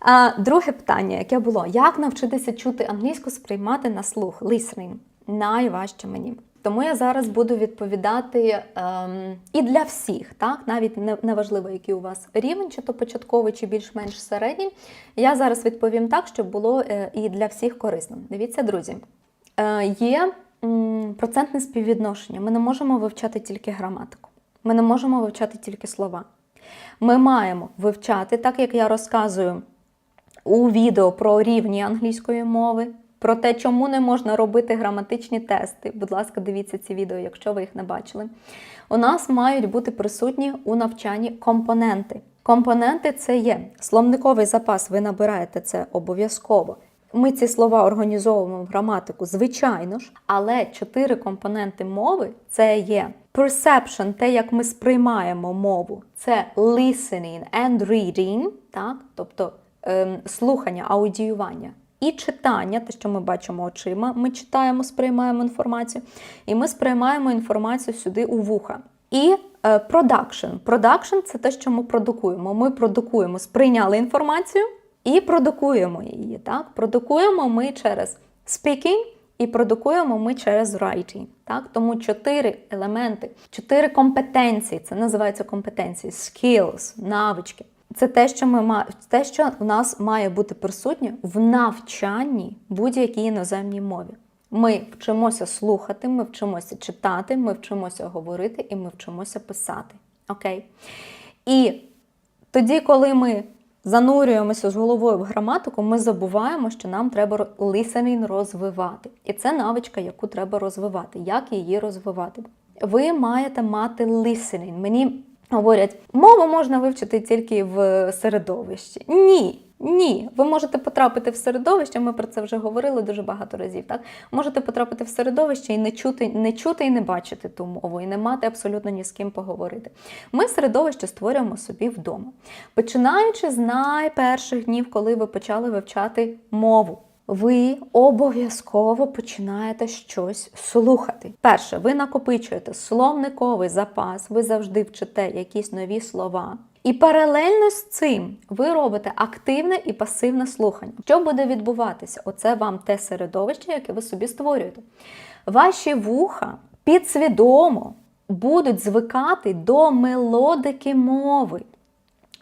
А, друге питання, яке було: як навчитися чути англійську, сприймати на слух? Listening. Найважче мені. Тому я зараз буду відповідати ем, і для всіх, так навіть не, не важливо, який у вас рівень, чи то початковий, чи більш-менш середній. Я зараз відповім так, щоб було е, і для всіх корисно. Дивіться, друзі, е, є м, процентне співвідношення. Ми не можемо вивчати тільки граматику. Ми не можемо вивчати тільки слова. Ми маємо вивчати, так як я розказую у відео про рівні англійської мови, про те, чому не можна робити граматичні тести. Будь ласка, дивіться ці відео, якщо ви їх не бачили. У нас мають бути присутні у навчанні компоненти. Компоненти це є словниковий запас, ви набираєте це обов'язково. Ми ці слова організовуємо в граматику, звичайно ж, але чотири компоненти мови це є perception, те, як ми сприймаємо мову, це listening and reading, так? тобто слухання, аудіювання. І читання, те, що ми бачимо очима, ми читаємо, сприймаємо інформацію, і ми сприймаємо інформацію сюди у вуха. І е, продакшн. Продакшн це те, що ми продукуємо. Ми продукуємо, сприйняли інформацію і продукуємо її. Так? Продукуємо ми через speaking і продукуємо ми через writing. Так? Тому чотири елементи, чотири компетенції. Це називається компетенції, skills, навички. Це те, що ми те, що у нас має бути присутнє в навчанні будь-якій іноземній мові. Ми вчимося слухати, ми вчимося читати, ми вчимося говорити і ми вчимося писати. Окей? І тоді, коли ми занурюємося з головою в граматику, ми забуваємо, що нам треба listening розвивати. І це навичка, яку треба розвивати. Як її розвивати? Ви маєте мати listening. Мені говорять, мову можна вивчити тільки в середовищі. Ні. Ні, ви можете потрапити в середовище, ми про це вже говорили дуже багато разів. Так можете потрапити в середовище і не чути, не чути і не бачити ту мову, і не мати абсолютно ні з ким поговорити. Ми середовище створюємо собі вдома, починаючи з найперших днів, коли ви почали вивчати мову. Ви обов'язково починаєте щось слухати. Перше, ви накопичуєте словниковий запас, ви завжди вчите якісь нові слова. І паралельно з цим ви робите активне і пасивне слухання. Що буде відбуватися? Оце вам те середовище, яке ви собі створюєте. Ваші вуха підсвідомо будуть звикати до мелодики мови,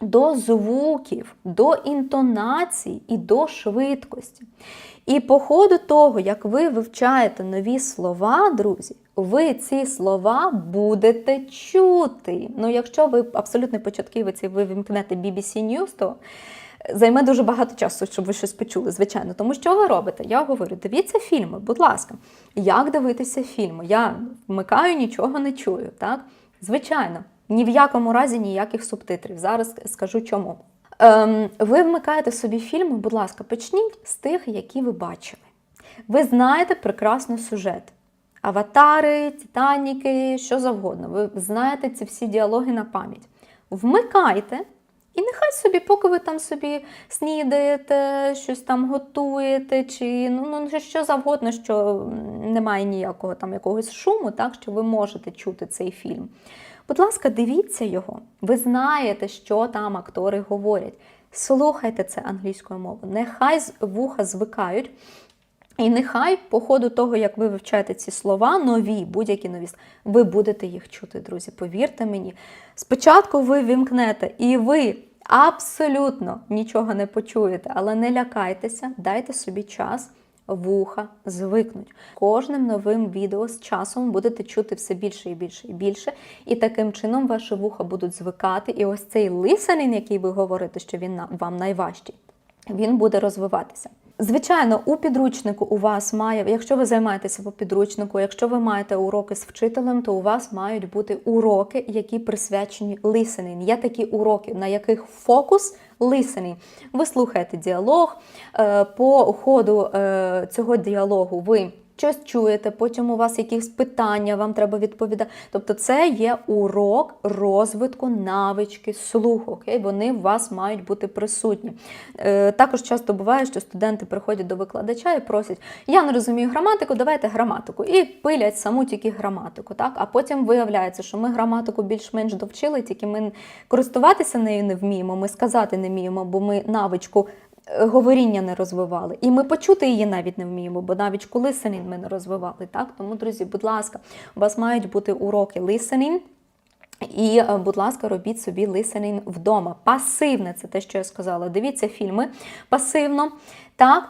до звуків, до інтонацій і до швидкості. І по ходу того, як ви вивчаєте нові слова, друзі, ви ці слова будете чути. Ну, якщо ви абсолютно початківець і ви вимкнете BBC News, то займе дуже багато часу, щоб ви щось почули, звичайно. Тому що ви робите? Я говорю, дивіться фільми, будь ласка. Як дивитися фільми? Я вмикаю, нічого не чую. так? Звичайно, ні в якому разі ніяких субтитрів. Зараз скажу чому. Ем, ви вмикаєте собі фільми, будь ласка, почніть з тих, які ви бачили. Ви знаєте прекрасно сюжет. Аватари, Титаніки, що завгодно. Ви знаєте ці всі діалоги на пам'ять. Вмикайте, і нехай собі, поки ви там собі снідаєте, щось там готуєте, чи ну, ну що завгодно, що немає ніякого там якогось шуму, так що ви можете чути цей фільм. Будь ласка, дивіться його. Ви знаєте, що там актори говорять. Слухайте це англійською мовою. Нехай вуха звикають. І нехай, по ходу того, як ви вивчаєте ці слова, нові, будь-які нові, ви будете їх чути, друзі. Повірте мені. Спочатку ви вімкнете, і ви абсолютно нічого не почуєте, але не лякайтеся, дайте собі час. Вуха звикнуть. Кожним новим відео з часом будете чути все більше і більше і більше. І таким чином ваші вуха будуть звикати. І ось цей лисанин, який ви говорите, що він вам найважчий, він буде розвиватися. Звичайно, у підручнику у вас має, якщо ви займаєтеся по підручнику, якщо ви маєте уроки з вчителем, то у вас мають бути уроки, які присвячені listening. Є такі уроки, на яких фокус listening. Ви слухаєте діалог, е, по ходу е, цього діалогу ви щось чуєте, потім у вас якісь питання, вам треба відповідати. Тобто, це є урок розвитку навички слуху. Окей? Вони у вас мають бути присутні. Е, також часто буває, що студенти приходять до викладача і просять: я не розумію граматику, давайте граматику. І пилять саму тільки граматику. Так? А потім виявляється, що ми граматику більш-менш довчили, тільки ми користуватися нею не вміємо, ми сказати не вміємо, бо ми навичку говоріння не розвивали. І ми почути її навіть не вміємо, бо навіть listening ми не розвивали. Так? Тому, друзі, будь ласка, у вас мають бути уроки listening. І, е, будь ласка, робіть собі listening вдома. Пасивне це те, що я сказала. Дивіться фільми пасивно. Так.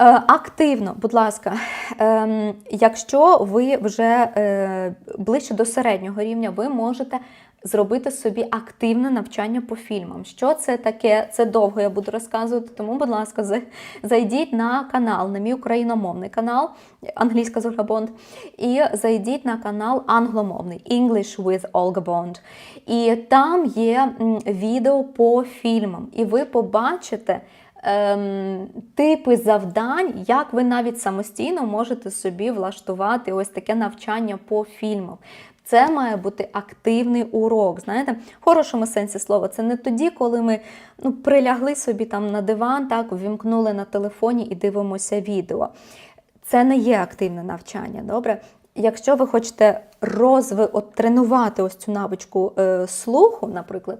Е, Активно, будь ласка, ем, якщо ви вже е, ближче до середнього рівня, ви можете зробити собі активне навчання по фільмам. Що це таке? Це довго я буду розказувати. Тому, будь ласка, зайдіть на канал, на мій україномовний канал, англійська з Ольга і зайдіть на канал англомовний English with Olga Bond. І там є відео по фільмам, і ви побачите. Ем, типи завдань, як ви навіть самостійно можете собі влаштувати ось таке навчання по фільмам. Це має бути активний урок. Знаєте, в хорошому сенсі слова. Це не тоді, коли ми ну, прилягли собі там на диван, так, ввімкнули на телефоні і дивимося відео. Це не є активне навчання. Добре? Якщо ви хочете розви, от, тренувати ось цю навичку е, слуху, наприклад,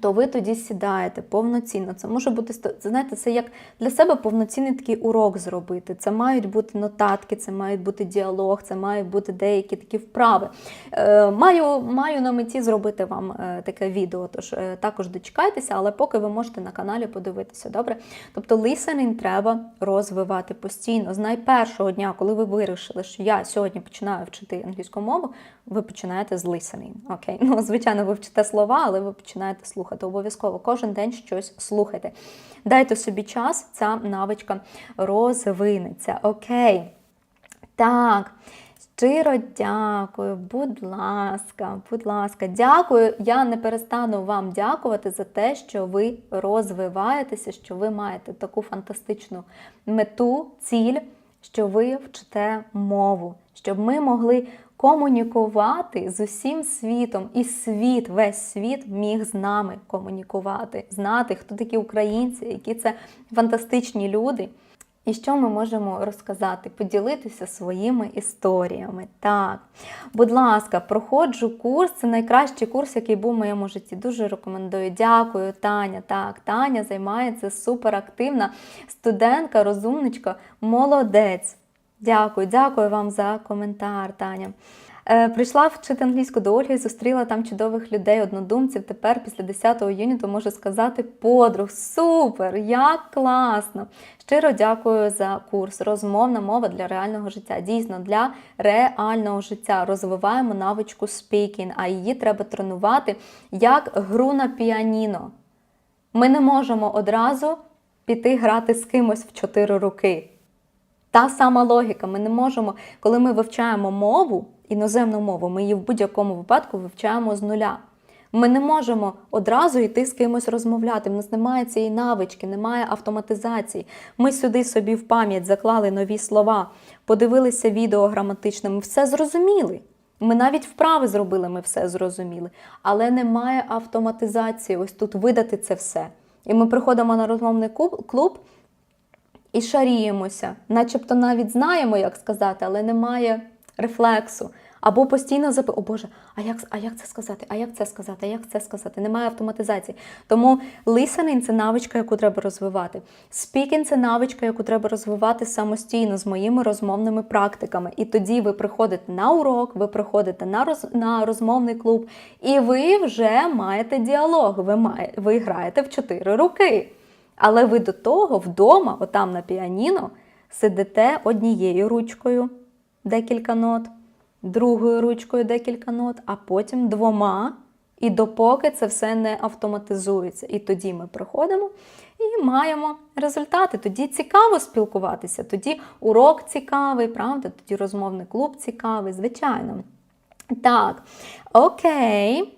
то ви тоді сідаєте повноцінно. Це може бути знаєте, це як для себе повноцінний такий урок зробити. Це мають бути нотатки, це мають бути діалог, це мають бути деякі такі вправи. Е, маю, маю на меті зробити вам е, таке відео, тож е, також дочекайтеся, але поки ви можете на каналі подивитися. Добре? Тобто listening треба розвивати постійно. З найпершого дня, коли ви вирішили, що я сьогодні починаю вчити англійську мову, ви починаєте з listening. Окей? Ну, звичайно, ви вчите слова, але ви починаєте слухати. Обов'язково кожен день щось слухайте. Дайте собі час, ця навичка розвинеться. Окей. Так. Щиро дякую, будь ласка, будь ласка, дякую. Я не перестану вам дякувати за те, що ви розвиваєтеся, що ви маєте таку фантастичну мету, ціль, що ви вчите мову, щоб ми могли комунікувати з усім світом, і світ, весь світ міг з нами комунікувати, знати, хто такі українці, які це фантастичні люди. І що ми можемо розказати, поділитися своїми історіями. Так, будь ласка, проходжу курс. Це найкращий курс, який був в моєму житті. Дуже рекомендую. Дякую, Таня. Так, Таня займається суперактивна студентка, розумничка, молодець. Дякую, дякую вам за коментар, Таня. Е, Прийшла вчити англійську до Ольги, зустріла там чудових людей, однодумців. Тепер після 10-го юніту можу сказати подруг. Супер! Як класно! Щиро дякую за курс. Розмовна мова для реального життя. Дійсно, для реального життя розвиваємо навичку speaking, а її треба тренувати як гру на піаніно. Ми не можемо одразу піти грати з кимось в чотири роки. Та сама логіка. Ми не можемо, коли ми вивчаємо мову, іноземну мову, ми її в будь-якому випадку вивчаємо з нуля. Ми не можемо одразу йти з кимось розмовляти. В нас немає цієї навички, немає автоматизації. Ми сюди собі в пам'ять заклали нові слова, подивилися відео граматичне, ми все зрозуміли. Ми навіть вправи зробили, ми все зрозуміли. Але немає автоматизації. Ось тут видати це все. І ми приходимо на розмовний клуб і шаріємося, начебто навіть знаємо, як сказати, але немає рефлексу. Або постійно запи, о Боже, а як, а як це сказати? А як це сказати? А як це сказати? Немає автоматизації. Тому listening – це навичка, яку треба розвивати. Speaking – це навичка, яку треба розвивати самостійно з моїми розмовними практиками. І тоді ви приходите на урок, ви приходите на, роз, на розмовний клуб, і ви вже маєте діалог. Ви, має, ви граєте в чотири роки. Але ви до того вдома, отам на піаніно, сидите однією ручкою декілька нот, другою ручкою декілька нот, а потім двома. І допоки це все не автоматизується. І тоді ми приходимо і маємо результати. Тоді цікаво спілкуватися, тоді урок цікавий, правда? Тоді розмовний клуб цікавий, звичайно. Так, окей.